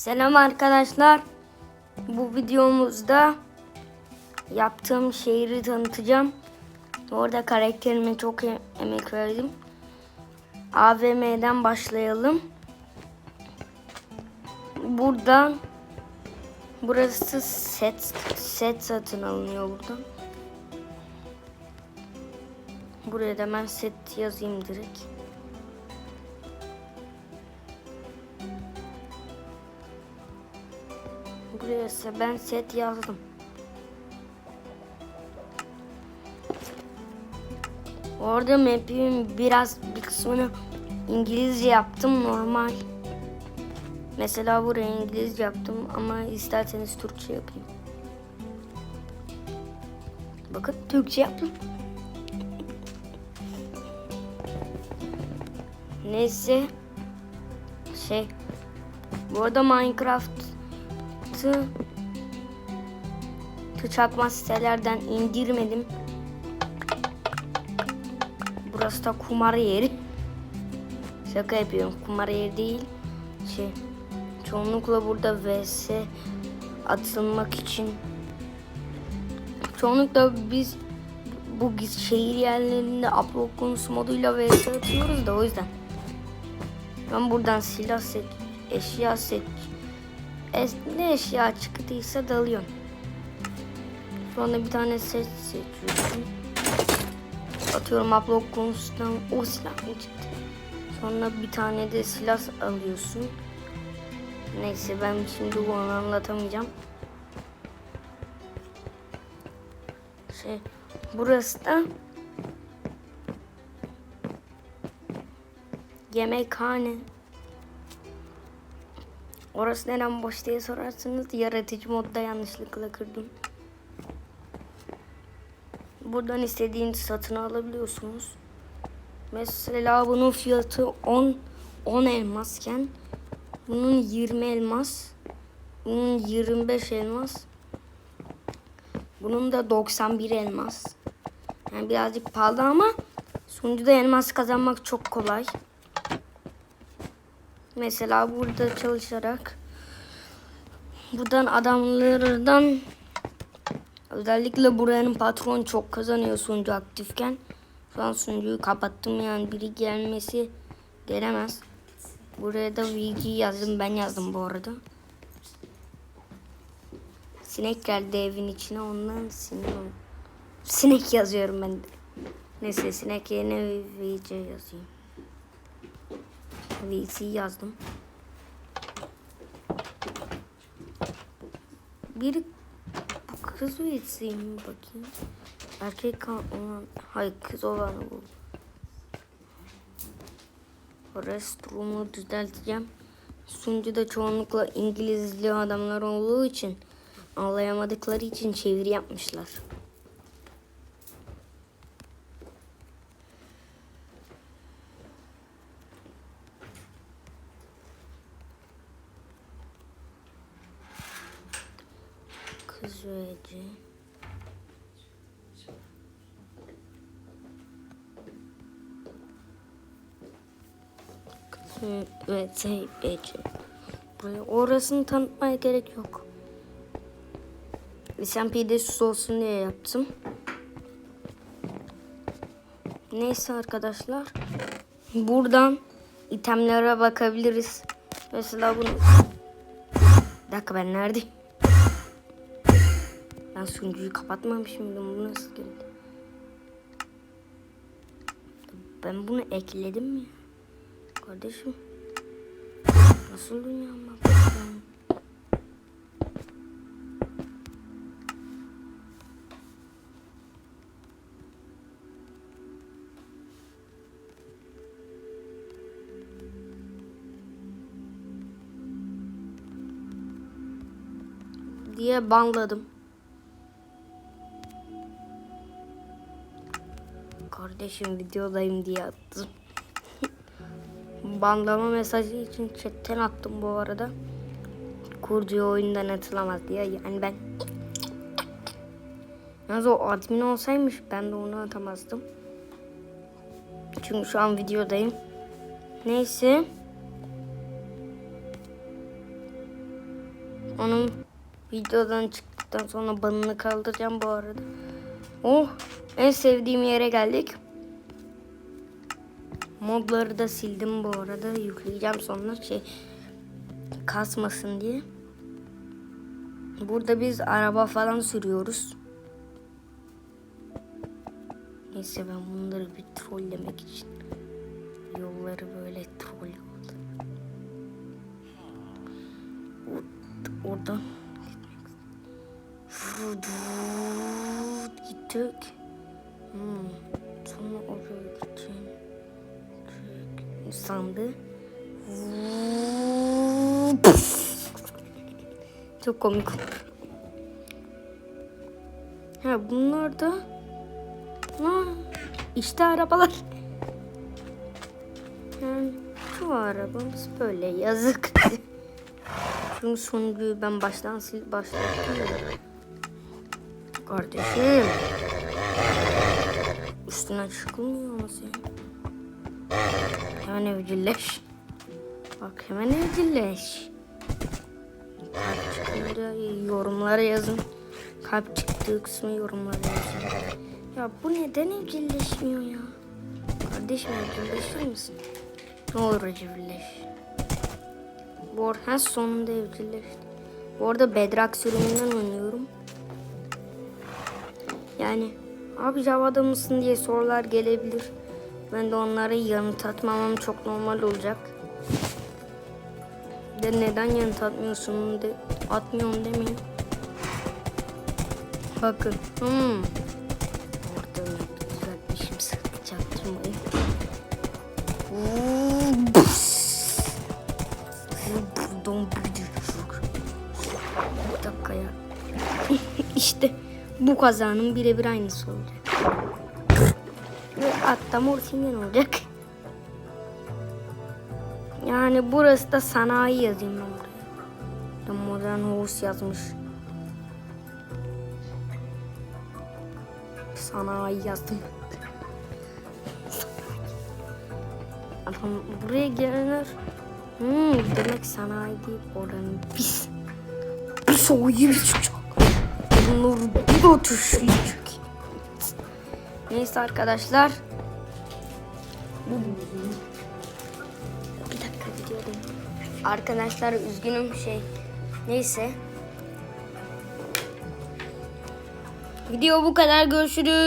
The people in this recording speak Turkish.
Selam arkadaşlar. Bu videomuzda yaptığım şehri tanıtacağım. Orada karakterime çok emek verdim. AVM'den başlayalım. Buradan burası set set satın alınıyor buradan. Buraya da ben set yazayım direkt. Buraya ben set yazdım. Orada map'imin biraz bir kısmını İngilizce yaptım normal. Mesela buraya İngilizce yaptım ama isterseniz Türkçe yapayım. Bakın Türkçe yaptım. Neyse şey bu arada Minecraft'ı çakma sitelerden indirmedim. Burası da kumar yeri. Şaka yapıyorum. Kumar yeri değil. Şey, çoğunlukla burada vs atılmak için çoğunlukla biz bu şehir yerlerinde upload konusu moduyla vs atıyoruz da o yüzden. Ben buradan silah seç, eşya seç. Ne eşya çıktıysa dalıyorum. Sonra bir tane set seçiyorsun. Atıyorum upload konusundan o silah mı çıktı? Sonra bir tane de silah alıyorsun. Neyse ben şimdi bunu anlatamayacağım. Şey, burası da yemekhane. Orası neden boş diye sorarsınız. Yaratıcı modda yanlışlıkla kırdım. Buradan istediğiniz satın alabiliyorsunuz. Mesela bunun fiyatı 10 10 elmasken bunun 20 elmas, bunun 25 elmas, bunun da 91 elmas. Yani birazcık pahalı ama sunucuda elmas kazanmak çok kolay. Mesela burada çalışarak buradan adamlardan özellikle buranın patron çok kazanıyor sunucu aktifken. Şu an sunucuyu kapattım yani biri gelmesi gelemez. Buraya da VG yazdım ben yazdım bu arada. Sinek geldi evin içine ondan oldum. Sinek yazıyorum ben de. Neyse sinek yerine VC yazayım. VC yazdım. Bir kız VC mi bakayım? Erkek olan, hayır kız olan bu. Restroom'u düzelteceğim. Sunucuda çoğunlukla İngilizli adamlar olduğu için anlayamadıkları için çeviri yapmışlar. Hı, Evet. Buraya orasını tanıtmaya gerek yok. SMP'de sus olsun diye yaptım. Neyse arkadaşlar. Buradan itemlere bakabiliriz. Mesela bunu... Bir dakika ben neredeyim? Ben sunucuyu kapatmamış mıydım? Bu nasıl geldi? Ben bunu ekledim mi? Kardeşim. Nasıl dünya bakıyorsun? diye banladım. Kardeşim videodayım diye attım. Banlama mesajı için chatten attım bu arada. Kurduğu oyundan atılamaz diye. Yani ben Yalnız o admin olsaymış ben de onu atamazdım. Çünkü şu an videodayım. Neyse. Onun videodan çıktıktan sonra banını kaldıracağım bu arada. Oh en sevdiğim yere geldik. Modları da sildim bu arada. Yükleyeceğim sonra şey kasmasın diye. Burada biz araba falan sürüyoruz. Neyse ben bunları bir trollemek için yolları böyle troll oldu. Or- Oradan gittik. Hmm. Sandı. Çok komik. Ha bunlar da ha, işte arabalar. Yani şu arabamız böyle yazık. Çünkü sonuncuyu ben baştan sil ya. Kardeşim. Üstüne çıkılmıyor mu senin? Hemen evcilleş. Bak hemen evcilleş. Çıkınca yorumlara yazın. Kalp çıktığı kısmı yorumlara yazın. Ya bu neden evcilleşmiyor ya? Kardeşim evcilleşir misin? Ne olur evcilleş. Bu arada sonunda evcilleşti. Bu arada Bedrock sürümünden oynuyorum. Yani abi Java'da mısın diye sorular gelebilir. Ben de onlara yanıt atmamam çok normal olacak. De neden yanıt atmıyorsun de atmıyorum demeyin. Bakın. Hmm. Orada düzeltmişim sıkacaktım. Buradan bir dakika ya. işte bu kazanın birebir aynısı olacak. Hatta Morsingen olacak. Yani burası da sanayi yazayım ben buraya. Ya Modern Horse yazmış. Sanayi yazdım. Adam buraya gelenler hmm, demek sanayi değil oranın pis. Pis o gibi çocuk. Bunları bir de tuşlayacak. Neyse arkadaşlar. Bir dakika gidiyorum. Arkadaşlar üzgünüm şey. Neyse. Video bu kadar görüşürüz.